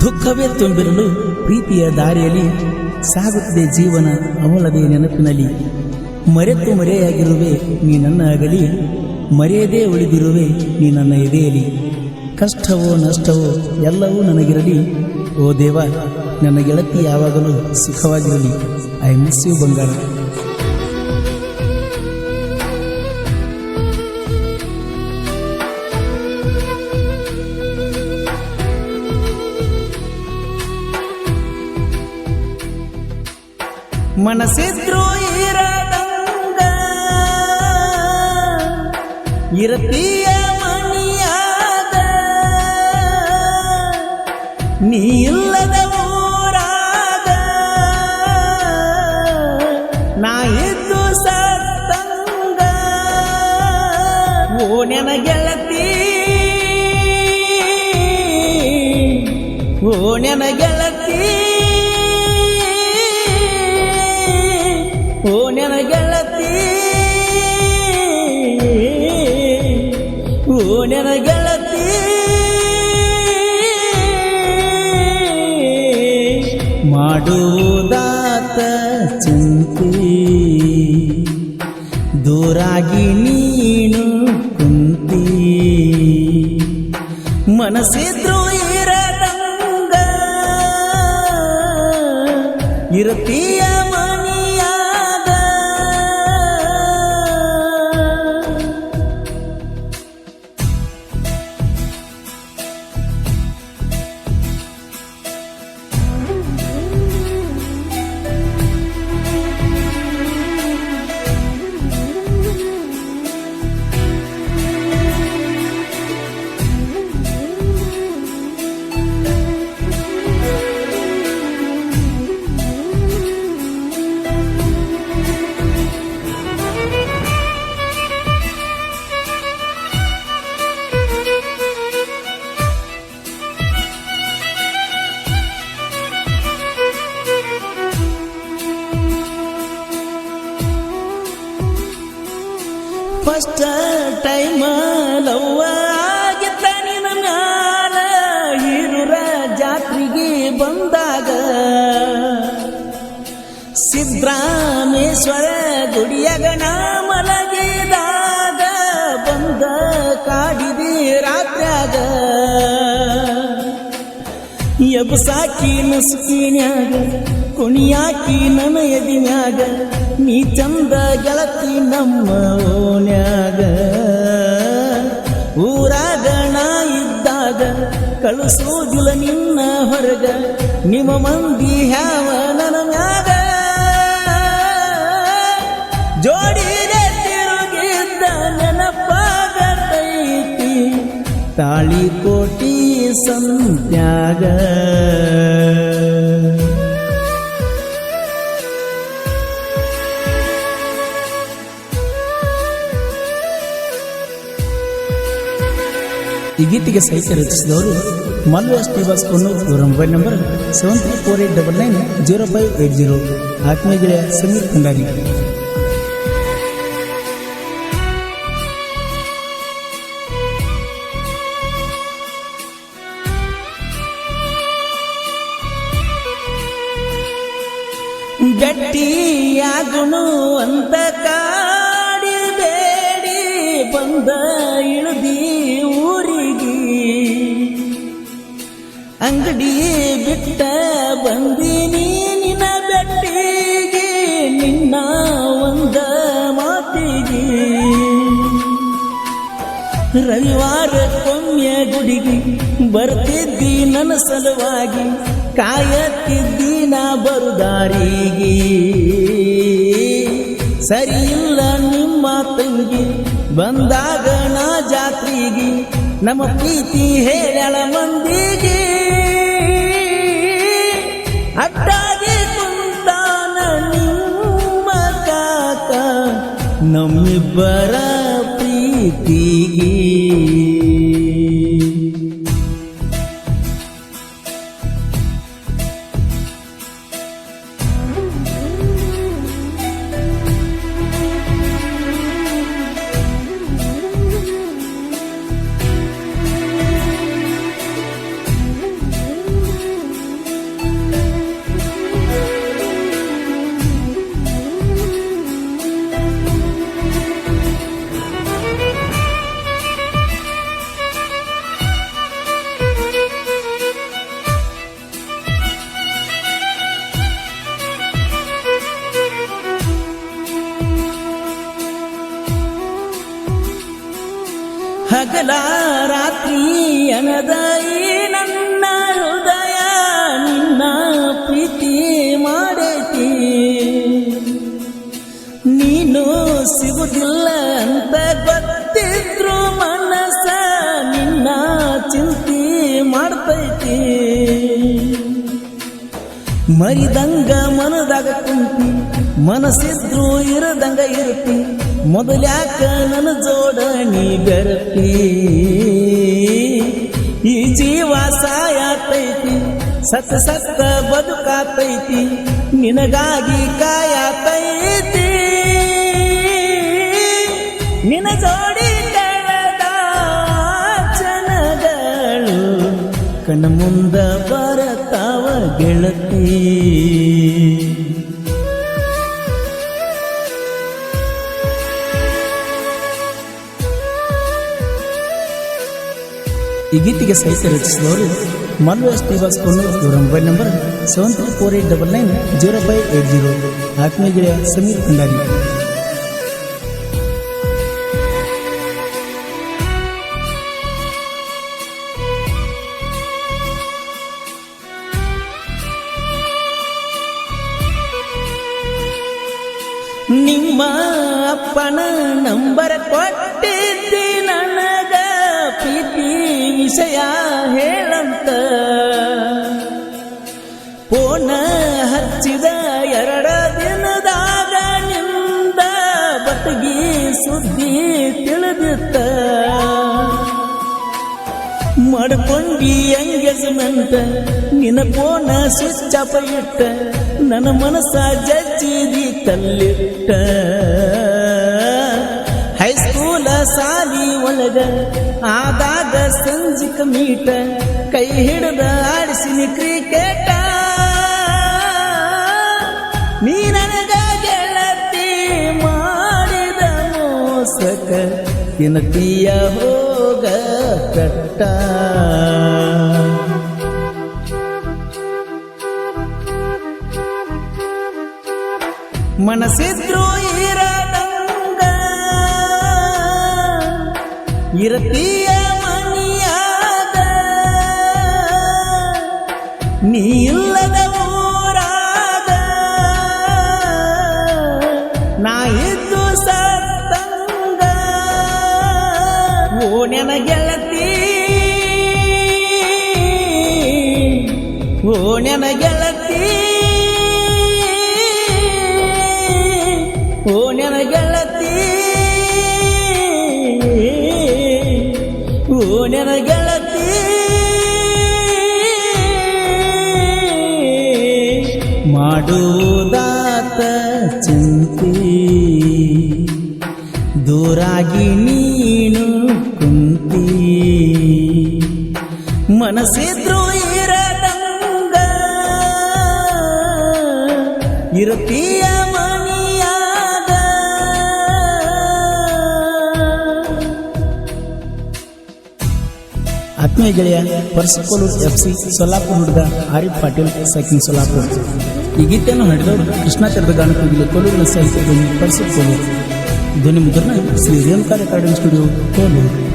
ದುಃಖವೇ ತುಂಬಿರಲು ಪ್ರೀತಿಯ ದಾರಿಯಲ್ಲಿ ಸಾಗುತ್ತಿದೆ ಜೀವನ ಅವಳದೇ ನೆನಪಿನಲ್ಲಿ. ಮರೆತು ಮರೆಯಾಗಿರುವೆ ನೀ ನನ್ನ ಆಗಲಿ ಮರೆಯದೇ ಉಳಿದಿರುವೆ ನೀ ನನ್ನ ಎದೆಯಲಿ. ಕಷ್ಟವೋ ನಷ್ಟವೋ ಎಲ್ಲವೂ ನನಗಿರಲಿ. ಓ ದೇವ, ನನ್ನ ಗೆಳತಿ ಯಾವಾಗಲೂ ಸುಖವಾಗಿರಲಿ. ಐ ಮಿಸ್ ಯು ಬಂಗಾರ. ಮನಸ್ಸಿದ್ರು ಇರದಂಗ ಇರತೀಯ ಮಣಿಯಾದ ನೀ ಇಲ್ಲದ ಓ ನೆನ ಗೆಳತಿ. ಮಾಡುವುದಾತ ಚಿಂತಿ. ದೂರಾಗಿ ನೀನು ಕುಂತಿ. ಮನಸ್ಸಿದ್ರು ಇರದಂಗ. ಇರತೀಯ ಫಸ್ಟ್ ಟೈಮ್ ಲವ್ವ ಆಗಿತ್ತ ನಿನ್ನ ಹಿರುರ ಜಾತ್ರೆಗೆ ಬಂದಾಗ ಸಿದ್ರಾಮೇಶ್ವರ ಗುಡಿಯಾಗ ಎಬಸಾಕಿ ನಸುಕಿನ್ಯಾಗ ಕುಣಿಯಾಕಿ ನನ್ನ ನೀ ಚಂದ ಗೆಳತಿ ನಮ್ಮ ಓನ್ಯಾಗ. ಊರಾಗ ನಾ ಇದ್ದಾಗ ಕಳಿಸೋದಿಲ್ಲ ನಿನ್ನ ಹೊರಗ, ನಿಮ್ಮ ಮಂದಿ ಹ್ಯಾವ ನನ್ನ ಮ್ಯಾಗ. ಜೋಡಿ ತಿರುಗಿದ್ದ ನೆನಪಾಗತೈತಿ, ತಾಳಿ ಕೋಟಿ ಸಂತ್ಯಾಗ. ಈ ಗೀತೆಗೆ ಸಾಹಿತ್ಯ ರಚಿಸಿದವರು ಮಲ್ಲು ಶ್ರೀವಾಸ್ ಬಾಸ್ಕೊಂಡು ಇವರ mobile number seven three four eight double nine zero five eight zero. ಆತ್ಮೀಯ ಗೆಳೆಯ ಸಮೀರ್ ಭಂಡಾರಿ ಗಟ್ಟಿಯಾಗುನು ಅಂತ ಕಾಡಿಬೇಡಿ ಬಂದ ಇಳಿದಿ ಊರಿಗೆ. ಅಂಗಡಿ ಬಿಟ್ಟ ಬಂದೀನಿ ನಿನ್ನ ಬೆಟ್ಟಿಗೆ, ನಿನ್ನ ಒಂದ ಮಾತಿಗೆ. ರವಿವಾರ ರವಿವಾರಕ್ಕೊಮ್ಮೆ ಗುಡಿಗೆ ಬರ್ತಿದ್ದಿ ನನ್ನ ಸಲುವಾಗಿ. ಕಾಯತ್ತಿದ್ದಿ ನಾ ಬರುದಾರಿಗೆ. ಸರಿಯಿಲ್ಲ ನಿಮ್ಮ ತಂಗಿ, ಬಂದಾಗ ನಾ ಜಾತ್ರೆಗೆ, ನಮ್ಮ ಪ್ರೀತಿ ಹೇಳಳ ಮಂದಿಗೆ. ಅಟ್ಟಾಗಿ ಕುಂತಾನ ನಿಮ್ಮ ಕಾಕ, ನಮ್ಮಿಬ್ಬರ ಪ್ರೀತಿಗೆ. ಹಗಲ ರಾತ್ರಿ ಅನದಾಯಿ ನನ್ನ ಹೃದಯ ನಿನ್ನ ಪ್ರೀತಿ ಮಾಡೈತಿ. ನೀನು ಸಿಗುದಿಲ್ಲ ಅಂತ ಗೊತ್ತಿದ್ರು ಮನಸ ನಿನ್ನ ಚಿಂತೆ ಮಾಡ್ತೈತಿ. ಮರಿದಂಗ ಮನದಾಗ ಕುಂತಿ ಮನಸ್ಸಿದ್ರು ಇರದಂಗ ಇರುತ್ತಿ. ಮೊದಲ್ಯಾಕ ನನ್ನ ಜೋಡ ನೀ ಬೆರತಿ ಈ ಜೀವ ಸಾಯತೈತಿ ಸತ್ತ ಸತ್ತ ಬದುಕಾತೈತಿ ನಿನಗಾಗಿ ಕಾಯತೈತಿ ನಿನ ಜೋಡಿ ಕಣ್ಣ ಮುಂದ ಬರತಾವ ಗೆಳತಿ. ಈ ಗೀತೆಗೆ ಸಾಹಿತ್ಯ ರಚಿಸಿದವರು ಮಲ್ವೇಸ್ ಎಸ್ ಟಿ ಇವರ mobile number seven three four eight double nine zero five eight zero ಆತ್ಮೀಯ ಗೆಳೆಯ ಸಮೀರ್ ಭಂಡಾರಿ. ನಿಮ್ಮ ಅಪ್ಪನ ನಂಬರ್ ನನಗ ಪ್ರೀತಿ ವಿಷಯ ಹೇಳಂತ. ಪೋನ ಹಚ್ಚಿದ ಎರಡ ದಿನದಾಗ ನಿಂದ ಬಟಗಿ ಸುದ್ದಿ ತಿಳಿದಿತ್ತ. ಮಾಡ್ಕೊಂಡಿ ಎಂಗೇಜ್ಮೆಂಟ್ ನಿನ್ನ ಪೋನ ಸ್ವಿಚ್ ಇಟ್ಟ, ನನ್ನ ಮನಸ್ಸ ಜಜ್ಜಿದಿ ಕಲ್ಲಿಟ್ಟ. ಸಾಲಿ ಒಳಗ ಆದಾಗ ಸಂಜಿಕ ಮೀಟ, ಕೈ ಹಿಡಿದ ಆಡಿಸಿನಿ ಕ್ರಿಕೆಟ. ನೀ ನನಗ ಗೆಳತಿ ಮಾಡಿದ ಮೋಸಕ ತಿನ್ನತೀಯ ಹೋಗ ಕಟ್ಟ. ಮನಸ್ಸಿದ್ರು ಇರದಂಗ ಇರತೀಯ ಮನಿಯಾದ ನೀಲ್ಲದ ಊರಾದ ನಾ ಇದ್ದು ಸತ್ತಂಗ ಓ ಗೆಳತಿ ಓ ಗೆಳತಿ. ನೆನ ಗೆಳತಿ. ಮಾಡುವುದಾತ ಚಿಂತಿ. ದೂರಾಗಿ ನೀನು ಕುಂತಿ. ಮನಸ್ಸಿದ್ರು ಇರದಂಗ ಇರತೀಯ ಆತ್ಮೀಯ ಗೆಳೆಯ ಪರ್ಸಕೋಲು ಎಫ್ ಸಿ ಸೊಲ್ಲಾಪುರ ಹುಡುಗ ಆರಿಫ್ ಪಾಟೀಲ್ ಸೈಕಿಂಗ್ ಸೊಲ್ಲಾಪುರ. ಈ ಗೀತೆಯನ್ನು ಹಾಡಿದವರು ಕೃಷ್ಣ ತೆರೆದ ಗಾನ ಕೋಗಿಲು ಕೊಲೂರಿನ ಸಾಹಿತ್ಯ ಧ್ವನಿ ಪರ್ಸಕೋಲು ಧ್ವನಿ ಮುದ್ರಣ ಶ್ರೀ ರೇಣುಕಾ ರೆಕಾರ್ಡಿಂಗ್ ಸ್ಟುಡಿಯೋ ಕೋಲೂರು.